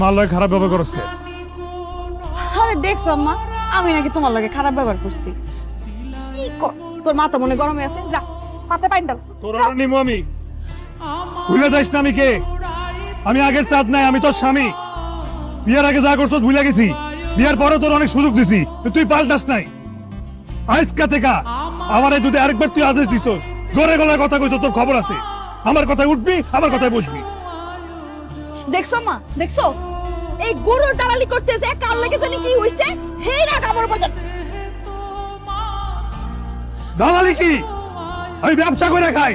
মার খারাপ ব্যবহার করছে। আরে দেখছ আম্মা আমি নাকি তোমার লাগে খারাপ ব্যবহার করছি। কি কর তোর মাথা মনে গরম আছে যা পাতে পাইন দাও। তোর আমি। ভুলে যাইস না আমি কে? আমি আগের চাঁদ নাই আমি তোর স্বামী। বিয়ের আগে যা করছ ভুলে গেছি। বিয়ের পরে তোর অনেক সুযোগ দিছি তুই পাল্টাস নাই। আজকা থেকে আমার এই যদি আরেকবার তুই আদেশ দিছস জোরে গলায় কথা কইছ তোর খবর আছে। আমার কথায় উঠবি আমার কথায় বসবি। দেখছ মা দেখছ? এই গরুর দালালি করতে যে কাল লাগে জানি কি হইছে? হেই আমার বাজার দালালি কি? আমি ব্যবসা করে খাই।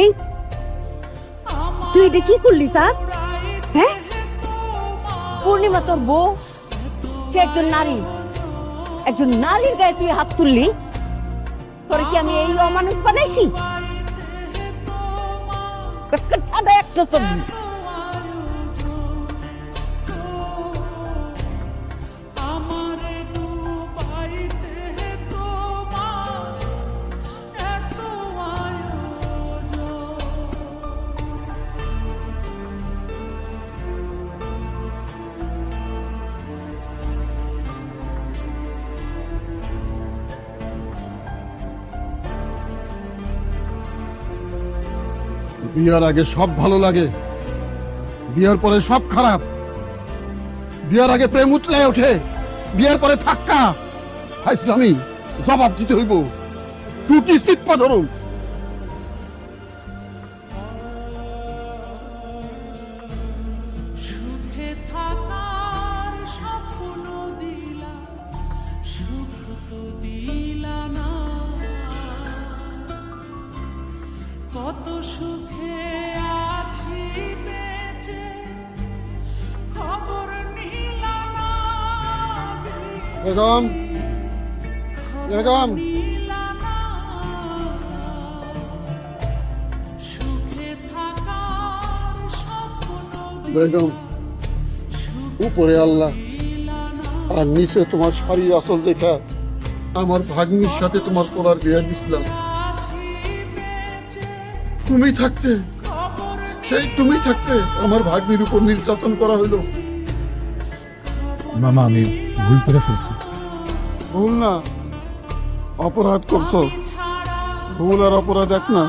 এই তুই এটা কি করলি স্যার হ্যাঁ? পূর্ণিমা তোর বউ। সে একজন নারী। একজন নারীর গায়ে তুই হাত তুললি, তোর কি আমি এই অমানুষ বানাইছি? একটা সবজি বিয়ার আগে সব ভালো লাগে। বিয়ের পরে সব খারাপ। বিয়ের আগে প্রেম উতলায় ওঠে। বিয়ের পরে ফাক্কা ইসলামী, জবাব দিতে হইব। টুটি চিৎপা ধরুন। কত সুখে আছি বেঁচে। খবর নিলা না বেগম বেগম। বেগম উপরে আল্লাহ। আর নিচে তোমার শাড়ির আসল দেখা। আমার ভাগ্নির সাথে তোমার পোলার বিয়ে দিছিলাম তুমি থাকতে সেই তুমি থাকতে আমার ভাগ্নির উপর নির্যাতন করা হইল। মামা আমি ভুল করে ফেলছি। ভুল না অপরাধ করছ। ভুল আর অপরাধ এক না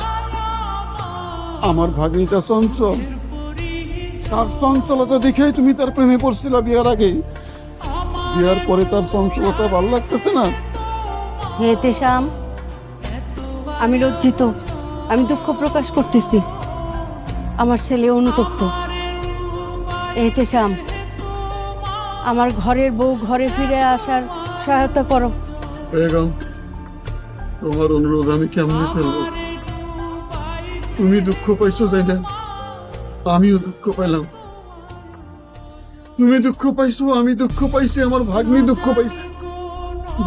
আমার ভাগ্নিটা চঞ্চল। তার চঞ্চলতা দেখেই তুমি তার প্রেমে পড়ছিল বিয়ার আগে বিয়ার পরে তার চঞ্চলতা ভালো লাগতেছে না? হে তেশাম আমি লজ্জিত। আমি দুঃখ প্রকাশ করতেছি। আমার ছেলে অনুতপ্ত। এই তেশাম আমার ঘরের বউ ঘরে ফিরে আসার সহায়তা করো। বেগম তোমার অনুরোধ আমি কেমনে ফেলব তুমি দুঃখ পাইছো তাই না? আমিও দুঃখ পাইলাম। তুমি দুঃখ পাইছো আমি দুঃখ পাইছি আমার ভাগ্নি দুঃখ পাইছে।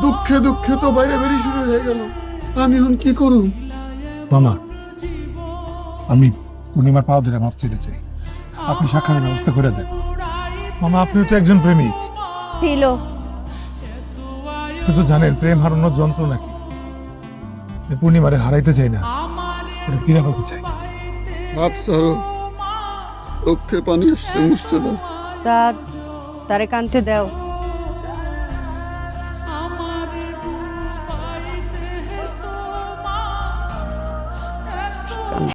দুঃখে দুঃখে তো বাইরে বেরিয়ে শুরু হয়ে গেল। আমি এখন কি করুন মামা আমি পূর্ণিমার পাওয়া ধরে মাফ চেতে চাই। আপনি সাক্ষাতের ব্যবস্থা করে দেন। মামা আপনিও তো একজন প্রেমিক। আপনি তো জানেন প্রেম হারানোর যন্ত্র নাকি? পূর্ণিমারে হারাইতে চাই না। ফিরে পেতে চাই। চোখে পানি আসছে মুছতে দাও। তারে কানতে দাও।